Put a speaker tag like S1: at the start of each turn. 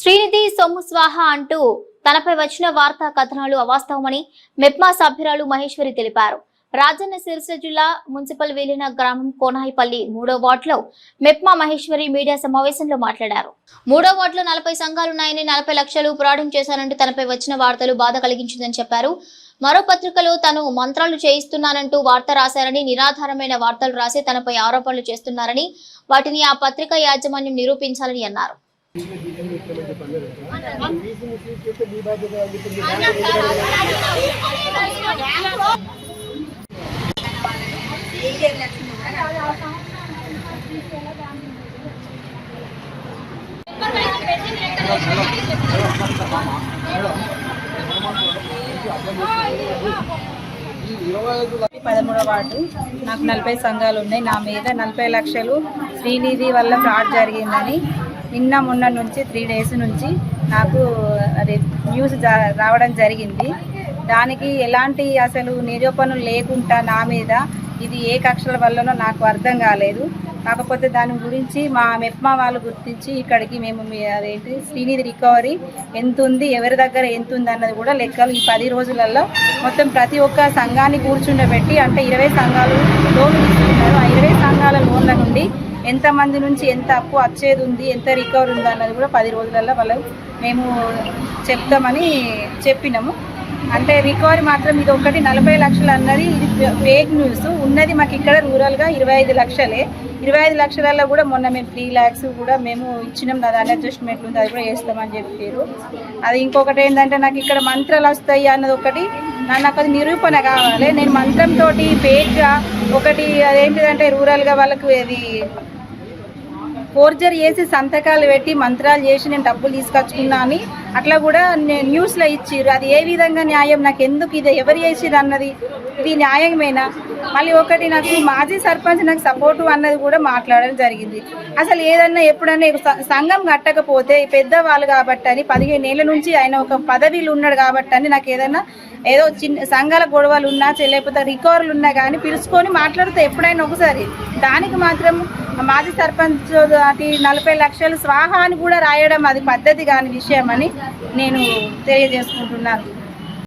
S1: శ్రీనిధి సొమ్ము స్వాహ అంటూ తనపై వచ్చిన వార్తా కథనాలు అవాస్తవమని మెప్మా సభ్యురాలు మహేశ్వరి తెలిపారు. రాజన్న సిరిసిల్ల జిల్లా మున్సిపల్ విలీన గ్రామం కోనాయిపల్లి మూడో వార్డులో మెప్మా మహేశ్వరి మీడియా సమావేశంలో మాట్లాడారు. మూడో వార్డులో నలభై సంఘాలున్నాయని నలభై లక్షలు పురాణం చేశానంటూ తనపై వచ్చిన వార్తలు బాధ కలిగించిందని చెప్పారు. మరో పత్రికలో తను మంత్రాలు చేయిస్తున్నానంటూ వార్త రాశారని నిరాధారమైన వార్తలు రాసి తనపై ఆరోపణలు చేస్తున్నారని వాటిని ఆ పత్రిక యాజమాన్యం నిరూపించాలని అన్నారు.
S2: పదమూడవ వార్డు. నాకు నలభై సంఘాలు ఉన్నాయి. నా మీద నలభై లక్షలు శ్రీనిధి వల్ల ఫ్రాడ్ జరిగిందని నిన్న మొన్న నుంచి త్రీ డేస్ నుంచి నాకు అది న్యూస్ జా- రావడం జరిగింది. దానికి ఎలాంటి అసలు నిరూపణలు లేకుండా నా మీద ఇది ఏ కక్షల వల్లనో నాకు అర్థం కాలేదు. కాకపోతే దాని గురించి మా మెప్మా వాళ్ళు గుర్తించి ఇక్కడికి మేము అదేంటి శ్రీనిధి రికవరీ ఎంత ఉంది ఎవరి దగ్గర ఎంత ఉంది అన్నది కూడా లెక్కలు ఈ పది రోజులలో మొత్తం ప్రతి ఒక్క సంఘాన్ని కూర్చుండబెట్టి అంటే ఇరవై సంఘాలు లోన్లు ఇస్తున్నారు ఆ ఇరవై సంఘాల లోన్ల నుండి ఎంతమంది నుంచి ఎంత అప్పు వచ్చేది ఉంది ఎంత రికవరీ ఉంది అన్నది కూడా పది రోజులలో వాళ్ళు మేము చెప్తామని చెప్పినాము. అంటే రికవరీ మాత్రం ఇది ఒకటి నలభై లక్షలు అన్నది ఇది ఫేక్ న్యూస్ ఉన్నది మాకు ఇక్కడ రూరల్గా ఇరవై ఐదు లక్షలే. ఇరవై ఐదు లక్షలలో కూడా మొన్న మేము త్రీ ల్యాక్స్ కూడా మేము ఇచ్చినాం దాని అడ్జస్ట్మెంట్ ఉంది అది కూడా వేస్తామని చెప్పారు అది ఇంకొకటి ఏంటంటే నాకు ఇక్కడ మంత్రాలు వస్తాయి అన్నది ఒకటి నాకు అది నిరూపణ కావాలి. నేను మంత్రంతో ఫేక్గా ఒకటి అదేంటిదంటే రూరల్గా వాళ్ళకు అది ఫోర్జర్ చేసి సంతకాలు పెట్టి మంత్రాలు చేసి నేను డబ్బులు తీసుకొచ్చుకున్నా అని అట్లా కూడా న్యూస్లో ఇచ్చిర్రు. అది ఏ విధంగా న్యాయం? నాకు ఎందుకు ఇది? ఎవరు చేసిరు అన్నది? ఇది న్యాయమేనా? మళ్ళీ ఒకటి నాకు మాజీ సర్పంచ్ నాకు సపోర్టు అన్నది కూడా మాట్లాడడం జరిగింది. అసలు ఏదన్నా ఎప్పుడన్నా సంఘం కట్టకపోతే పెద్దవాళ్ళు కాబట్టి అని పదిహేను ఏళ్ళ నుంచి ఆయన ఒక పదవిలో ఉన్నాడు కాబట్టి అని నాకు ఏదన్నా ఏదో చిన్న సంఘాల గొడవలు ఉన్నా లేకపోతే రికవర్లు ఉన్నా కానీ పిలుచుకొని మాట్లాడితే ఎప్పుడైనా ఒకసారి. దానికి మాత్రం మాజీ సర్పంచ్ అది నలభై లక్షలు స్వాహా అని కూడా రాయడం అది పద్ధతి కాని విషయం అని నేను తెలియజేసుకుంటున్నాను.